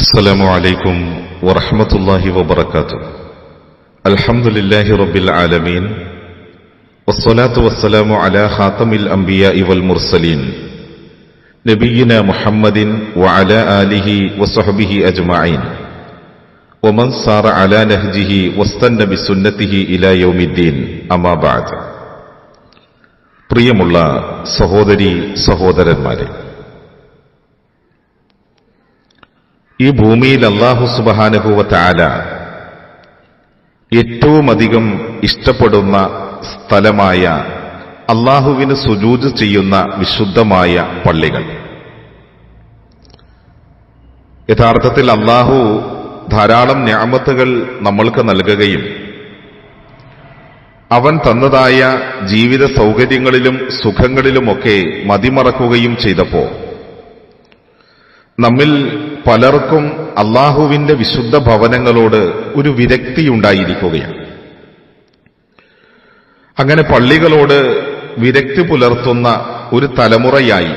السلام عليكم ورحمة الله وبركاته الحمد لله رب العالمين والصلاة والسلام على خاتم الأنبياء والمرسلين نبينا محمد وعلى آله وصحبه أجمعين ومن صار على نهجه واستنى بسنته إلى يوم الدين أما بعد പ്രിയമുള്ള സഹോദരി സഹോദരന്മാരെ ഈ ഭൂമിയിൽ അള്ളാഹു സുബാനുഭൂവത്താല ഏറ്റവും അധികം ഇഷ്ടപ്പെടുന്ന സ്ഥലമായ അള്ളാഹുവിന് സുജൂജ് ചെയ്യുന്ന വിശുദ്ധമായ പള്ളികൾ. യഥാർത്ഥത്തിൽ അള്ളാഹു ധാരാളം ഞാമത്തുകൾ നമ്മൾക്ക് നൽകുകയും അവൻ തന്നതായ ജീവിത സൗകര്യങ്ങളിലും സുഖങ്ങളിലുമൊക്കെ മതിമറക്കുകയും ചെയ്തപ്പോൾ നമ്മിൽ പലർക്കും അള്ളാഹുവിന്റെ വിശുദ്ധ ഭവനങ്ങളോട് ഒരു വിരക്തി ഉണ്ടായിരിക്കുകയാണ് അങ്ങനെ പള്ളികളോട് വിരക്തി പുലർത്തുന്ന ഒരു തലമുറയായി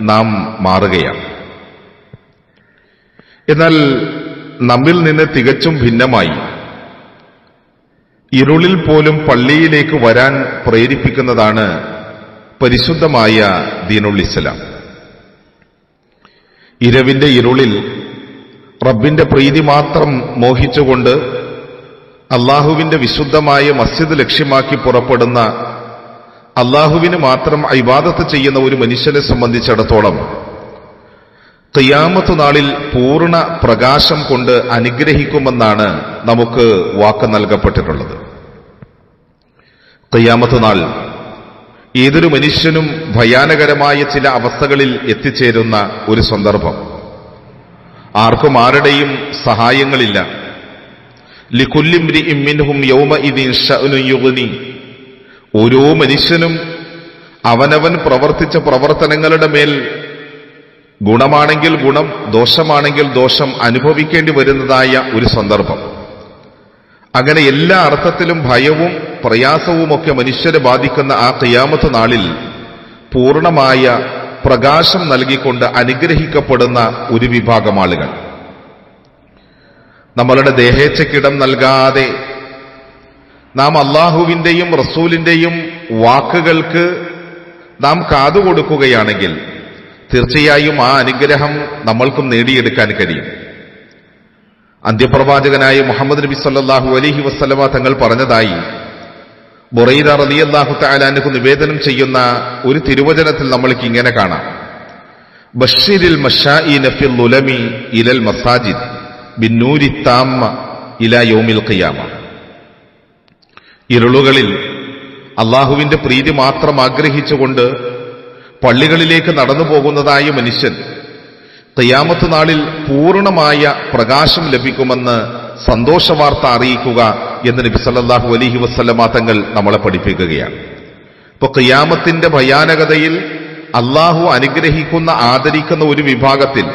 നാം മാറുകയാണ്. എന്നാൽ നമ്മിൽ നിന്ന് തികച്ചും ഭിന്നമായി ഇരുളിൽ പോലും പള്ളിയിലേക്ക് വരാൻ പ്രേരിപ്പിക്കുന്നതാണ് പരിശുദ്ധമായ ദീനുൽ ഇസ്ലാം. ഇരവിന്റെ ഇരുളിൽ റബ്ബിന്റെ പ്രീതി മാത്രം മോഹിച്ചുകൊണ്ട് അള്ളാഹുവിന്റെ വിശുദ്ധമായ മസ്ജിദ് ലക്ഷ്യമാക്കി പുറപ്പെടുന്ന അള്ളാഹുവിന് മാത്രം അഭിവാദത്ത് ചെയ്യുന്ന ഒരു മനുഷ്യനെ സംബന്ധിച്ചിടത്തോളം ഖിയാമത്ത് നാളിൽ പൂർണ പ്രകാശം കൊണ്ട് അനുഗ്രഹിക്കുമെന്നാണ് നമുക്ക് വാക്ക് നൽകപ്പെട്ടിട്ടുള്ളത്. ഖിയാമത്ത് നാൾ ഏതൊരു മനുഷ്യനും ഭയാനകരമായ ചില അവസ്ഥകളിൽ എത്തിച്ചേരുന്ന ഒരു സന്ദർഭം. ആർക്കും ആരുടെയും സഹായങ്ങളില്ല. ലിഖുല്ലിംരിഇമ്മിൻഹും ഓരോ മനുഷ്യനും അവനവൻ പ്രവർത്തിച്ച പ്രവർത്തനങ്ങളുടെ മേൽ ഗുണമാണെങ്കിൽ ഗുണം ദോഷമാണെങ്കിൽ ദോഷം അനുഭവിക്കേണ്ടി വരുന്നതായ ഒരു സന്ദർഭം. അങ്ങനെ എല്ലാ അർത്ഥത്തിലും ഭയവും പ്രയാസവുമൊക്കെ മനുഷ്യരെ ബാധിക്കുന്ന ആ കയ്യാമത്ത് നാളിൽ പൂർണമായ പ്രകാശം നൽകിക്കൊണ്ട് അനുഗ്രഹിക്കപ്പെടുന്ന ഒരു വിഭാഗം ആളുകൾ. നമ്മളുടെ ദേഹേച്ഛക്കിടം നൽകാതെ നാം അള്ളാഹുവിന്റെയും റസൂലിന്റെയും വാക്കുകൾക്ക് നാം കാതുകൊടുക്കുകയാണെങ്കിൽ തീർച്ചയായും ആ അനുഗ്രഹം നമ്മൾക്കും നേടിയെടുക്കാൻ കഴിയും. അന്ത്യപ്രവാചകനായ മുഹമ്മദ് നബി സല്ലാഹു അലഹി വസ്ലമ തങ്ങൾ പറഞ്ഞതായി ബുറൈദ റലി അള്ളാഹു താലാനുക്ക് നിവേദനം ചെയ്യുന്ന ഒരു തിരുവചനത്തിൽ നമ്മൾക്ക് ഇങ്ങനെ കാണാം. ബഷീരിൽ ഉലമി ഇലൽ മസാജിദ് ബിന്നൂരി താമ്മ ഇല യോമിൽ ഖിയാമ. ഇരുളുകളിൽ അള്ളാഹുവിന്റെ പ്രീതി മാത്രം ആഗ്രഹിച്ചുകൊണ്ട് പള്ളികളിലേക്ക് നടന്നു പോകുന്നതായ മനുഷ്യൻ തയ്യാമത്ത് നാളിൽ പൂർണമായ പ്രകാശം ലഭിക്കുമെന്ന് സന്തോഷവാർത്ത അറിയിക്കുക എന്ന് നബി സല്ലാഹു അലഹി വസ്ലമാ തങ്ങൾ നമ്മളെ പഠിപ്പിക്കുകയാണ്. ഇപ്പൊ ഖിയാമത്തിന്റെ ഭയാനകതയിൽ അള്ളാഹു അനുഗ്രഹിക്കുന്ന ആദരിക്കുന്ന ഒരു വിഭാഗത്തിൽ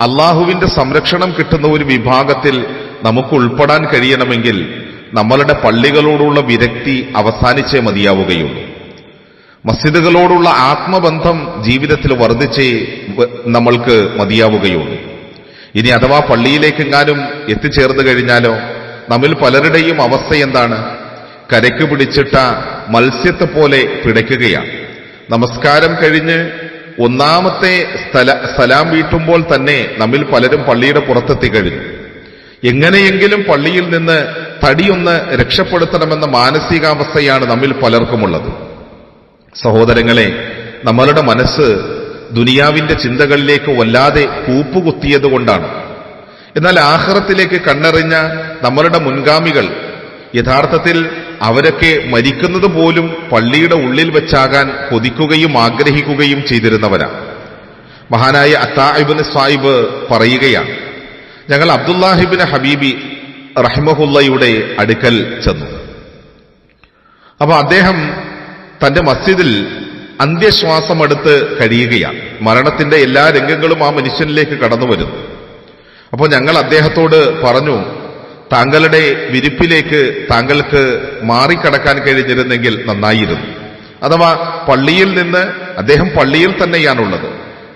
അള്ളാഹുവിന്റെ സംരക്ഷണം കിട്ടുന്ന ഒരു വിഭാഗത്തിൽ നമുക്ക് ഉൾപ്പെടാൻ കഴിയണമെങ്കിൽ നമ്മളുടെ പള്ളികളോടുള്ള വിരക്തി അവസാനിച്ചേ മതിയാവുകയുള്ളൂ. മസ്ജിദുകളോടുള്ള ആത്മബന്ധം ജീവിതത്തിൽ വർദ്ധിച്ചേ നമ്മൾക്ക് മതിയാവുകയുള്ളൂ. ഇനി അഥവാ പള്ളിയിലേക്കെങ്ങാനും എത്തിച്ചേർന്ന് കഴിഞ്ഞാലോ നമ്മിൽ പലരുടെയും അവസ്ഥ എന്താണ്? കരയ്ക്ക് പിടിച്ചിട്ട മത്സ്യത്തെ പോലെ പിടയ്ക്കുകയാണ്. നമസ്കാരം കഴിഞ്ഞ് ഒന്നാമത്തെ സ്ഥല സലാം വീട്ടുമ്പോൾ തന്നെ നമ്മിൽ പലരും പള്ളിയുടെ പുറത്തെത്തി കഴിഞ്ഞു. എങ്ങനെയെങ്കിലും പള്ളിയിൽ നിന്ന് തടിയൊന്ന് രക്ഷപ്പെടുത്തണമെന്ന മാനസികാവസ്ഥയാണ് നമ്മിൽ പലർക്കുമുള്ളത്. സഹോദരങ്ങളെ നമ്മളുടെ മനസ്സ് ദുനിയാവിന്റെ ചിന്തകളിലേക്ക് വല്ലാതെ കൂപ്പുകുത്തിയത് കൊണ്ടാണ് എന്നാൽ ആഹ്റത്തിലേക്ക് കണ്ണെറിഞ്ഞ നമ്മളുടെ മുൻഗാമികൾ യഥാർത്ഥത്തിൽ അവരൊക്കെ മരിക്കുന്നത് പോലും പള്ളിയുടെ ഉള്ളിൽ വെച്ചാകാൻ കൊതിക്കുകയും ആഗ്രഹിക്കുകയും ചെയ്തിരുന്നവരാണ് മഹാനായ അത്താഹിബിന് സാഹിബ് പറയുകയാണ് ഞങ്ങൾ അബ്ദുല്ലാഹിബിന് ഹബീബി റഹ്മഹുല്ലയുടെ അടുക്കൽ ചെന്നു. അപ്പൊ അദ്ദേഹം തന്റെ മസ്ജിദിൽ അന്ത്യശ്വാസമെടുത്ത് കഴിയുകയാണ്. മരണത്തിന്റെ എല്ലാ രംഗങ്ങളും ആ മനുഷ്യനിലേക്ക് കടന്നു വരുന്നു അപ്പോൾ ഞങ്ങൾ അദ്ദേഹത്തോട് പറഞ്ഞു താങ്കളുടെ വിരിപ്പിലേക്ക് താങ്കൾക്ക് മാറിക്കടക്കാൻ കഴിഞ്ഞിരുന്നെങ്കിൽ നന്നായിരുന്നു. അഥവാ പള്ളിയിൽ നിന്ന് അദ്ദേഹം പള്ളിയിൽ തന്നെയാണുള്ളത്.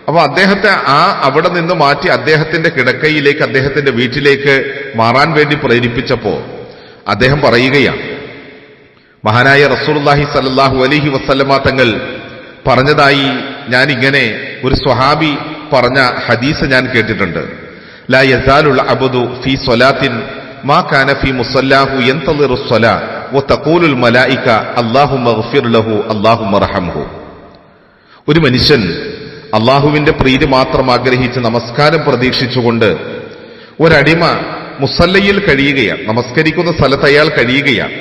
അപ്പോൾ അദ്ദേഹത്തെ ആ അവിടെ നിന്ന് മാറ്റി അദ്ദേഹത്തിന്റെ കിടക്കയിലേക്ക് അദ്ദേഹത്തിന്റെ വീട്ടിലേക്ക് മാറാൻ വേണ്ടി പ്രേരിപ്പിച്ചപ്പോൾ അദ്ദേഹം പറയുകയാണ് മഹാനായ റസൂലുള്ളാഹി സല്ലാഹു അലൈഹി വസല്ലമ തങ്ങൾ പറഞ്ഞതായി ഞാൻ ഇങ്ങനെ ഒരു സ്വഹാബി പറഞ്ഞ ഹദീസ് ഞാൻ കേട്ടിട്ടുണ്ട്. ലാ العبد في ما كان في مصلاه ينتظر وتقول اللهم اغفر له اللهم ارحمه ഒരു മനുഷ്യൻ അള്ളാഹുവിന്റെ പ്രീതി മാത്രം ആഗ്രഹിച്ച് നമസ്കാരം പ്രതീക്ഷിച്ചുകൊണ്ട് ഒരടിമ മുസല്ലയിൽ കഴിയുകയാണ് നമസ്കരിക്കുന്ന സ്ഥലത്ത് അയാൾ കഴിയുകയാണ്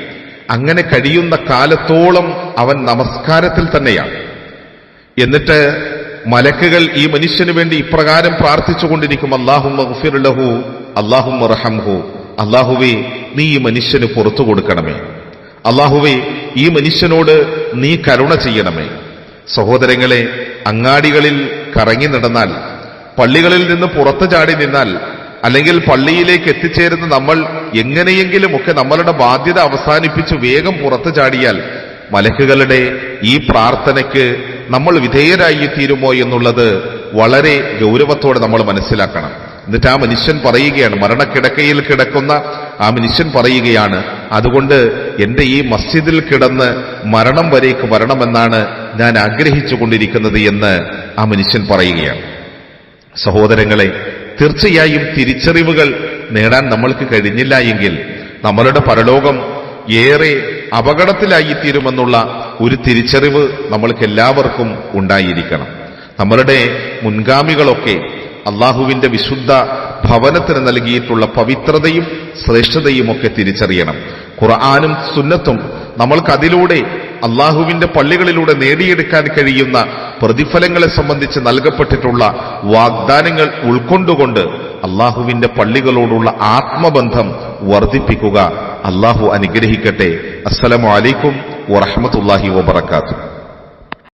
അങ്ങനെ കഴിയുന്ന കാലത്തോളം അവൻ നമസ്കാരത്തിൽ തന്നെയാണ് എന്നിട്ട് മലക്കുകൾ ഈ മനുഷ്യന് വേണ്ടി ഇപ്രകാരം പ്രാർത്ഥിച്ചുകൊണ്ടിരിക്കും അള്ളാഹും ലഹു അള്ളാഹും റഹംഹു. അള്ളാഹുവേ നീ ഈ മനുഷ്യന് പുറത്തു കൊടുക്കണമേ. അള്ളാഹുവേ ഈ മനുഷ്യനോട് നീ കരുണ ചെയ്യണമേ. സഹോദരങ്ങളെ അങ്ങാടികളിൽ കറങ്ങി നടന്നാൽ പള്ളികളിൽ നിന്ന് പുറത്തു ചാടി നിന്നാൽ അല്ലെങ്കിൽ പള്ളിയിലേക്ക് എത്തിച്ചേരുന്ന നമ്മൾ എങ്ങനെയെങ്കിലും ഒക്കെ നമ്മളുടെ ബാധ്യത അവസാനിപ്പിച്ച് വേഗം പുറത്തു ചാടിയാൽ മലക്കുകളുടെ ഈ പ്രാർത്ഥനയ്ക്ക് നമ്മൾ വിധേയരായി തീരുമോ എന്നുള്ളത് വളരെ ഗൗരവത്തോടെ നമ്മൾ മനസ്സിലാക്കണം. എന്നിട്ട് ആ മനുഷ്യൻ പറയുകയാണ് മരണക്കിടക്കയിൽ കിടക്കുന്ന ആ മനുഷ്യൻ പറയുകയാണ് അതുകൊണ്ട് എന്റെ ഈ മസ്ജിദിൽ കിടന്ന് മരണം വരേക്ക് വരണമെന്നാണ് ഞാൻ ആഗ്രഹിച്ചു കൊണ്ടിരിക്കുന്നത് എന്ന് ആ മനുഷ്യൻ പറയുകയാണ്. സഹോദരങ്ങളെ തീർച്ചയായും തിരിച്ചറിവുകൾ നേടാൻ നമ്മൾക്ക് കഴിഞ്ഞില്ല എങ്കിൽ നമ്മളുടെ പരലോകം ഏറെ അപകടത്തിലായിത്തീരുമെന്നുള്ള ഒരു തിരിച്ചറിവ് നമ്മൾക്ക് എല്ലാവർക്കും ഉണ്ടായിരിക്കണം. നമ്മളുടെ മുൻഗാമികളൊക്കെ അള്ളാഹുവിന്റെ വിശുദ്ധ ഭവനത്തിന് നൽകിയിട്ടുള്ള പവിത്രതയും ശ്രേഷ്ഠതയും ഒക്കെ തിരിച്ചറിയണം. ഖുർആാനും സുന്നത്തും നമ്മൾക്കതിലൂടെ അള്ളാഹുവിന്റെ പള്ളികളിലൂടെ നേടിയെടുക്കാൻ കഴിയുന്ന പ്രതിഫലങ്ങളെ സംബന്ധിച്ച് നൽകപ്പെട്ടിട്ടുള്ള വാഗ്ദാനങ്ങൾ ഉൾക്കൊണ്ടുകൊണ്ട് അള്ളാഹുവിന്റെ പള്ളികളോടുള്ള ആത്മബന്ധം വർദ്ധിപ്പിക്കുക. അള്ളാഹു അനുഗ്രഹിക്കട്ടെ. അസ്സലാമലൈക്കും വറഹമത്തല്ലാഹി വബർക്കാത്തു